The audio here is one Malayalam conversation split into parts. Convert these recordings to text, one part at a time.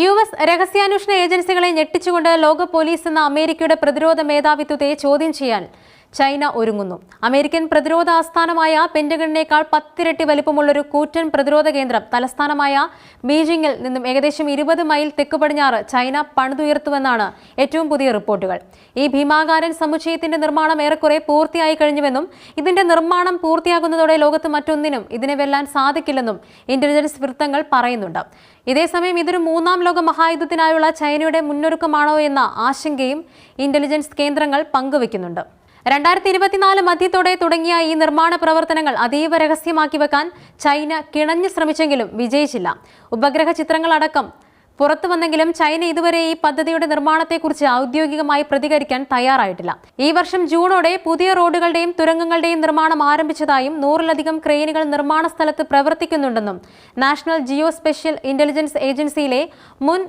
യു എസ് രഹസ്യാന്വേഷണ ഏജൻസികളെ ഞെട്ടിച്ചുകൊണ്ട് ലോക പോലീസ് എന്ന അമേരിക്കയുടെ പ്രതിരോധ മേധാവിത്വത്തെ ചോദ്യം ചെയ്യാൻ ചൈന ഒരുങ്ങുന്നു. അമേരിക്കൻ പ്രതിരോധ ആസ്ഥാനമായ പെന്റഗണിനേക്കാൾ പത്തിരട്ടി വലിപ്പമുള്ളൊരു കൂറ്റൻ പ്രതിരോധ കേന്ദ്രം തലസ്ഥാനമായ ബീജിംഗിൽ നിന്നും ഏകദേശം ഇരുപത് മൈൽ തെക്ക് പടിഞ്ഞാറ് ചൈന പണിതുയർത്തുവെന്നാണ് ഏറ്റവും പുതിയ റിപ്പോർട്ടുകൾ. ഈ ഭീമാകാരൻ സമുച്ചയത്തിന്റെ നിർമ്മാണം ഏറെക്കുറെ പൂർത്തിയായി കഴിഞ്ഞുവെന്നും ഇതിന്റെ നിർമ്മാണം പൂർത്തിയാകുന്നതോടെ ലോകത്ത് മറ്റൊന്നിനും ഇതിനെ വെല്ലാൻ സാധിക്കില്ലെന്നും ഇന്റലിജൻസ് വൃത്തങ്ങൾ പറയുന്നുണ്ട്. ഇതേസമയം ഇതൊരു മൂന്നാം ലോക മഹായുദ്ധത്തിനായുള്ള ചൈനയുടെ മുന്നൊരുക്കമാണോ എന്ന ആശങ്കയും ഇന്റലിജൻസ് കേന്ദ്രങ്ങൾ പങ്കുവയ്ക്കുന്നുണ്ട് രണ്ടായിരത്തി ഇരുപത്തിനാല് മധ്യത്തോടെ തുടങ്ങിയ ഈ നിർമ്മാണ പ്രവർത്തനങ്ങൾ അതീവ രഹസ്യമാക്കി വെക്കാൻ ചൈന കിണഞ്ഞു ശ്രമിച്ചെങ്കിലും വിജയിച്ചില്ല. ഉപഗ്രഹ ചിത്രങ്ങളടക്കം പുറത്തു വന്നെങ്കിലും ചൈന ഇതുവരെ ഈ പദ്ധതിയുടെ നിർമ്മാണത്തെക്കുറിച്ച് ഔദ്യോഗികമായി പ്രതികരിക്കാൻ തയ്യാറായിട്ടില്ല. ഈ വർഷം ജൂണോടെ പുതിയ റോഡുകളുടെയും തുരങ്കങ്ങളുടെയും നിർമ്മാണം ആരംഭിച്ചതായും നൂറിലധികം ക്രെയിനുകൾ നിർമ്മാണ സ്ഥലത്ത് പ്രവർത്തിക്കുന്നുണ്ടെന്നും നാഷണൽ ജിയോ സ്പെഷ്യൽ ഇന്റലിജൻസ് ഏജൻസിയിലെ മുൻ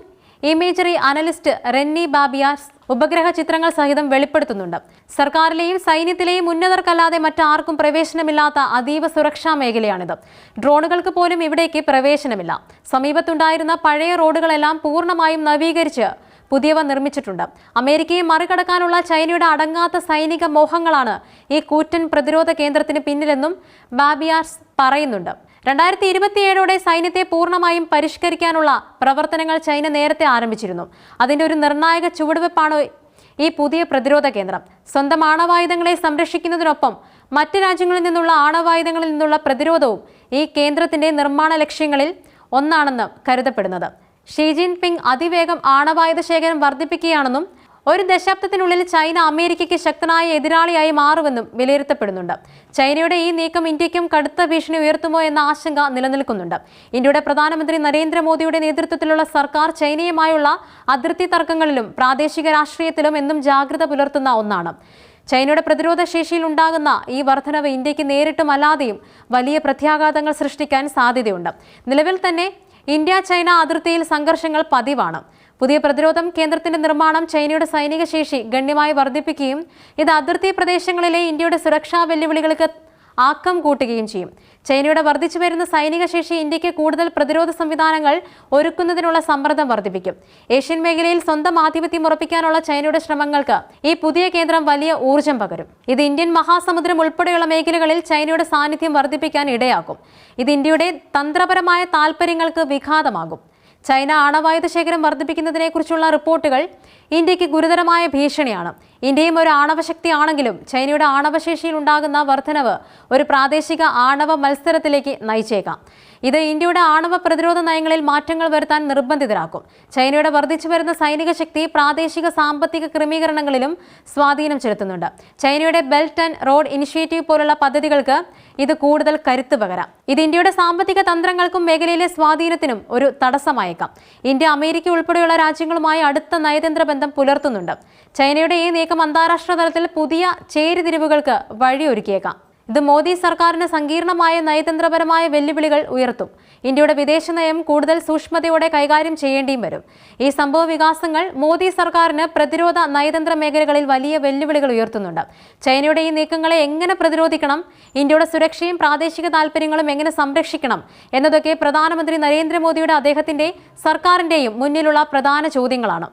ഇമേജറി അനലിസ്റ്റ് റെന്നി ബാബിയാസ് ഉപഗ്രഹ ചിത്രങ്ങൾ സഹിതം വെളിപ്പെടുത്തുന്നുണ്ട്. സർക്കാരിലെയും സൈന്യത്തിലെയും ഉന്നതർക്കല്ലാതെ മറ്റാർക്കും പ്രവേശനമില്ലാത്ത അതീവ സുരക്ഷാ മേഖലയാണിത്. ഡ്രോണുകൾക്ക് പോലും ഇവിടേക്ക് പ്രവേശനമില്ല. സമീപത്തുണ്ടായിരുന്ന പഴയ റോഡുകളെല്ലാം പൂർണമായും നവീകരിച്ച് പുതിയവ നിർമ്മിച്ചിട്ടുണ്ട്. അമേരിക്കയെ മറികടക്കാനുള്ള ചൈനയുടെ അടങ്ങാത്ത സൈനിക മോഹങ്ങളാണ് ഈ കൂറ്റൻ പ്രതിരോധ കേന്ദ്രത്തിന് പിന്നിലെന്നും ബാബിയാർസ് പറയുന്നുണ്ട്. രണ്ടായിരത്തി ഇരുപത്തിയേഴോടെ സൈന്യത്തെ പൂർണമായും പരിഷ്കരിക്കാനുള്ള പ്രവർത്തനങ്ങൾ ചൈന നേരത്തെ ആരംഭിച്ചിരുന്നു. അതിന്റെ ഒരു നിർണായക ചുവടുവെപ്പാണ് ഈ പുതിയ പ്രതിരോധ കേന്ദ്രം. സ്വന്തം ആണവായുധങ്ങളെ സംരക്ഷിക്കുന്നതിനൊപ്പം മറ്റ് രാജ്യങ്ങളിൽ നിന്നുള്ള ആണവായുധങ്ങളിൽ നിന്നുള്ള പ്രതിരോധവും ഈ കേന്ദ്രത്തിന്റെ നിർമ്മാണ ലക്ഷ്യങ്ങളിൽ ഒന്നാണെന്ന് കരുതപ്പെടുന്നത്. ഷീ ജിൻപിങ് അതിവേഗം ആണവായുധ ശേഖരം വർദ്ധിപ്പിക്കുകയാണെന്നും ഒരു ദശാബ്ദത്തിനുള്ളിൽ ചൈന അമേരിക്കയ്ക്ക് ശക്തനായ എതിരാളിയായി മാറുമെന്നും വിലയിരുത്തപ്പെടുന്നുണ്ട്. ചൈനയുടെ ഈ നീക്കം ഇന്ത്യക്കും കടുത്ത ഭീഷണി ഉയർത്തുമോ എന്ന ആശങ്ക നിലനിൽക്കുന്നുണ്ട്. ഇന്ത്യയുടെ പ്രധാനമന്ത്രി നരേന്ദ്രമോദിയുടെ നേതൃത്വത്തിലുള്ള സർക്കാർ ചൈനയുമായുള്ള അതിർത്തി തർക്കങ്ങളിലും പ്രാദേശിക രാഷ്ട്രീയത്തിലും എന്നും ജാഗ്രത പുലർത്തുന്ന ഒന്നാണ്. ചൈനയുടെ പ്രതിരോധ ശേഷിയിൽ ഉണ്ടാകുന്ന ഈ വർധനവ് ഇന്ത്യയ്ക്ക് നേരിട്ടുമല്ലാതെയും വലിയ പ്രത്യാഘാതങ്ങൾ സൃഷ്ടിക്കാൻ സാധ്യതയുണ്ട്. നിലവിൽ തന്നെ ഇന്ത്യ ചൈന അതിർത്തിയിൽ സംഘർഷങ്ങൾ പതിവാണ്. പുതിയ പ്രതിരോധം കേന്ദ്രത്തിന്റെ നിർമ്മാണം ചൈനയുടെ സൈനിക ശേഷി ഗണ്യമായി വർദ്ധിപ്പിക്കുകയും ഇത് അതിർത്തി പ്രദേശങ്ങളിലെ ഇന്ത്യയുടെ സുരക്ഷാ വെല്ലുവിളികൾക്ക് ആക്കം കൂട്ടുകയും ചെയ്യും. ചൈനയുടെ വർദ്ധിച്ചു വരുന്ന സൈനിക ശേഷി ഇന്ത്യയ്ക്ക് കൂടുതൽ പ്രതിരോധ സംവിധാനങ്ങൾ ഒരുക്കുന്നതിനുള്ള സമ്മർദ്ദം വർദ്ധിപ്പിക്കും. ഏഷ്യൻ മേഖലയിൽ സ്വന്തം ആധിപത്യം ഉറപ്പിക്കാനുള്ള ചൈനയുടെ ശ്രമങ്ങൾക്ക് ഈ പുതിയ കേന്ദ്രം വലിയ ഊർജം പകരും. ഇത് ഇന്ത്യൻ മഹാസമുദ്രം ഉൾപ്പെടെയുള്ള മേഖലകളിൽ ചൈനയുടെ സാന്നിധ്യം വർദ്ധിപ്പിക്കാൻ ഇടയാക്കും. ഇത് ഇന്ത്യയുടെ തന്ത്രപരമായ താൽപ്പര്യങ്ങൾക്ക് വിഘാതമാകും. ചൈന ആണവായുധ ശേഖരം വർദ്ധിപ്പിക്കുന്നതിനെക്കുറിച്ചുള്ള റിപ്പോർട്ടുകൾ ഇന്ത്യയ്ക്ക് ഗുരുതരമായ ഭീഷണിയാണ്. ഇന്ത്യയും ഒരു ആണവശക്തിയാണെങ്കിലും ചൈനയുടെ ആണവശേഷിയിൽ ഉണ്ടാകുന്ന വർധനവ് ഒരു പ്രാദേശിക ആണവ മത്സരത്തിലേക്ക് നയിച്ചേക്കാം. ഇത് ഇന്ത്യയുടെ ആണവ പ്രതിരോധ നയങ്ങളിൽ മാറ്റങ്ങൾ വരുത്താൻ നിർബന്ധിതരാക്കും. ചൈനയുടെ വർദ്ധിച്ചു വരുന്ന സൈനിക ശക്തി പ്രാദേശിക സാമ്പത്തിക ക്രമീകരണങ്ങളിലും സ്വാധീനം ചെലുത്തുന്നുണ്ട്. ചൈനയുടെ ബെൽറ്റ് ആൻഡ് റോഡ് ഇനിഷ്യേറ്റീവ് പോലുള്ള പദ്ധതികൾക്ക് ഇത് കൂടുതൽ കരുത്ത് പകരാം. ഇത് ഇന്ത്യയുടെ സാമ്പത്തിക തന്ത്രങ്ങൾക്കും മേഖലയിലെ സ്വാധീനത്തിനും ഒരു തടസ്സമായേക്കാം. ഇന്ത്യ അമേരിക്ക ഉൾപ്പെടെയുള്ള രാജ്യങ്ങളുമായി അടുത്ത നയതന്ത്ര ബന്ധം പുലർത്തുന്നുണ്ട്. ചൈനയുടെ ഈ നീക്കം അന്താരാഷ്ട്ര തലത്തിൽ പുതിയ ചേരിതിരിവുകൾക്ക് വഴിയൊരുക്കിയേക്കാം. ഇത് മോദി സർക്കാരിന് സങ്കീർണമായ നയതന്ത്രപരമായ വെല്ലുവിളികൾ ഉയർത്തും. ഇന്ത്യയുടെ വിദേശ നയം കൂടുതൽ സൂക്ഷ്മതയോടെ കൈകാര്യം ചെയ്യേണ്ടിയും വരും. ഈ സംഭവ വികാസങ്ങൾ മോദി സർക്കാരിന് പ്രതിരോധ നയതന്ത്ര മേഖലകളിൽ വലിയ വെല്ലുവിളികൾ ഉയർത്തുന്നുണ്ട്. ചൈനയുടെ ഈ നീക്കങ്ങളെ എങ്ങനെ പ്രതിരോധിക്കണം? ഇന്ത്യയുടെ സുരക്ഷയും പ്രാദേശിക താൽപ്പര്യങ്ങളും എങ്ങനെ സംരക്ഷിക്കണം? എന്നതൊക്കെ പ്രധാനമന്ത്രി നരേന്ദ്രമോദിയുടെ അദ്ദേഹത്തിന്റെ സർക്കാരിന്റെയും മുന്നിലുള്ള പ്രധാന ചോദ്യങ്ങളാണ്.